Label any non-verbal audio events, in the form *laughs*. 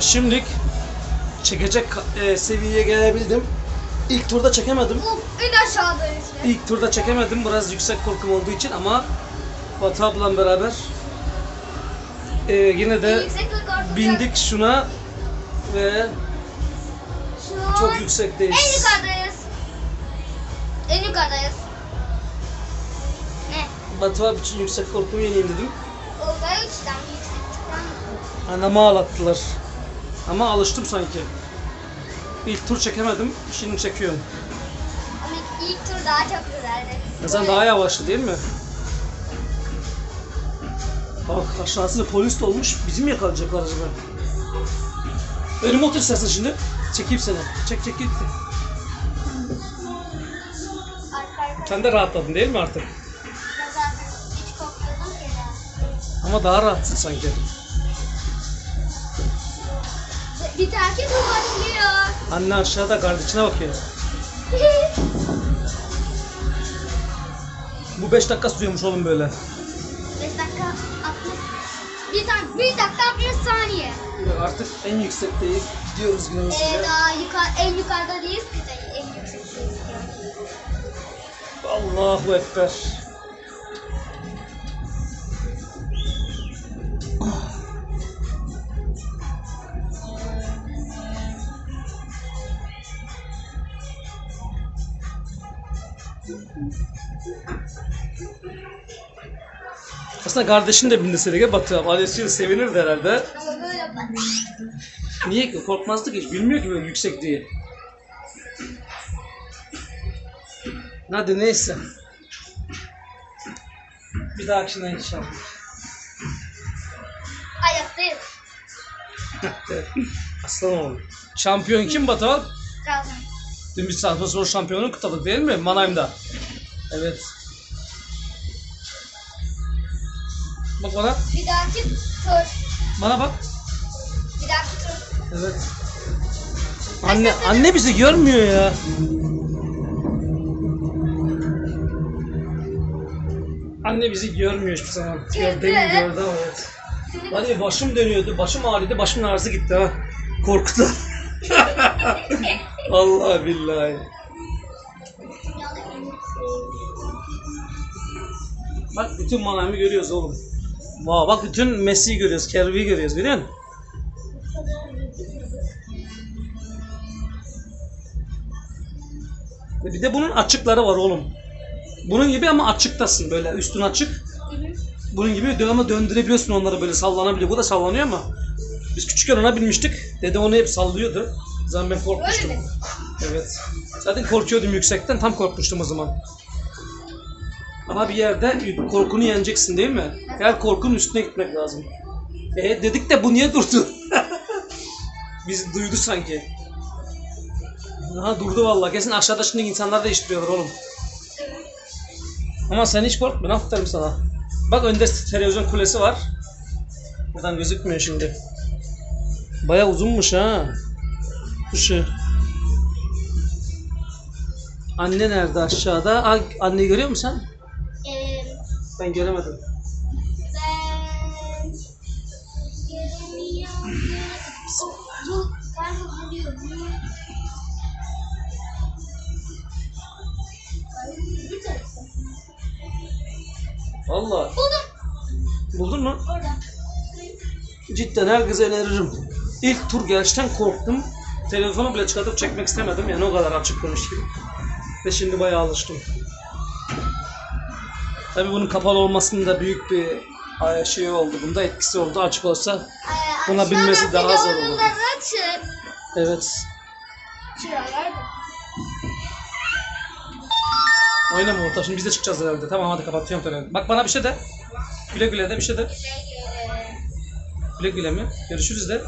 Şimdilik çekecek e, seviyeye gelebildim. İlk turda çekemedim. İn aşağıdayız. İlk turda çekemedim biraz yüksek korkum olduğu için ama Batu ablam beraber e, yine de bindik şuna ve Şu an çok yüksekteyiz. En yukarıdayız. En yukarıdayız. Ne? Batu abi için yüksek korkumu yeneyim dedim. Orada üçten yüksekten. Anamı ağlattılar. Ama alıştım sanki. İlk tur çekemedim, şimdi çekiyorum. Ama ilk tur daha çok güzeldi. Mesela daha yavaştı değil mi? Bak aşağısında polis de olmuş, bizim yakalayacaklar acaba. Önüme otur istersen şimdi. Çekeyim seni. Çek çek git. Sen de rahatladın değil mi artık? Ama daha rahatsın sanki. Bir dahaki tur başlıyor. Anne aşağıda kardeşine bakıyor. *laughs* Bu 5 dakika sürüyormuş oğlum böyle. 5 dakika 60. Bir, tane, bir dakika 60 saniye. Artık en yüksekteyiz. Gidiyoruz Ee, günümüzde. daha yukarı, en yukarıda değiliz ki en yüksekteyiz. Allahu Ekber. Aslında kardeşin de bindi seni Batu abi. Alesio sevinirdi herhalde. Ama böyle bak. Niye ki? Korkmazdı ki. hiç. Bilmiyor ki böyle yüksek diye. Hadi neyse. Bir dahakine inşallah. Ayaktayız. Aslan oğlum. Şampiyon kim Batuhan? Trabzon. Dün biz Trabzonspor şampiyonu kutladık değil mi? Manayım'da. Evet. Bak bana. Bir dahaki tur. Bana bak. Bir dahaki tur. Evet. Anne anne bizi görmüyor ya. Anne bizi görmüyor hiçbir zaman. Gör, demin gördü ama evet. Hadi başım dönüyordu, başım ağrıyordu, başımın ağrısı gitti ha. Korktu. *laughs* *laughs* Allah billahi. Bak bütün manamı görüyoruz oğlum. Vay bak bütün Messi'yi görüyoruz, Kervi'yi görüyoruz görüyor musun? Bir de bunun açıkları var oğlum. Bunun gibi ama açıktasın böyle üstün açık. Bunun gibi ama döndürebiliyorsun onları böyle sallanabiliyor. Bu da sallanıyor ama biz küçükken ona binmiştik. Dede onu hep sallıyordu. Zaman ben korkmuştum. Evet. Zaten korkuyordum yüksekten. Tam korkmuştum o zaman. Ama bir yerde korkunu yeneceksin değil mi? Her korkunun üstüne gitmek lazım. E dedik de bu niye durdu? *laughs* Biz duydu sanki. Ha durdu vallahi. Kesin aşağıda şimdi insanlar da işliyorlar oğlum. Ama sen hiç korkma. Aferin sana. Bak önde televizyon kulesi var. Buradan gözükmüyor şimdi. Baya uzunmuş ha. Işığı. Anne nerede aşağıda? Aa, anneyi görüyor musun sen? Ee, Ben göremedim. ben göremiyorum. Bu ben biliyorum. Valla. Buldum. Buldun mu? Orada. Cidden herkese öneririm. İlk tur gerçekten korktum. Telefonu bile çıkartıp çekmek istemedim. Yani o kadar açıklamış gibi. Ve şimdi bayağı alıştım. Tabii bunun kapalı olmasının da büyük bir ay, şey oldu. Bunda etkisi oldu. Açık olsa Ee, Buna binmesi daha zor olur. açık. evet. Oynama orta. Şimdi biz de çıkacağız herhalde. Tamam hadi kapatıyorum telefonu. Bak bana bir şey de. Güle güle de bir şey de. E, Güle güle mi? Görüşürüz de.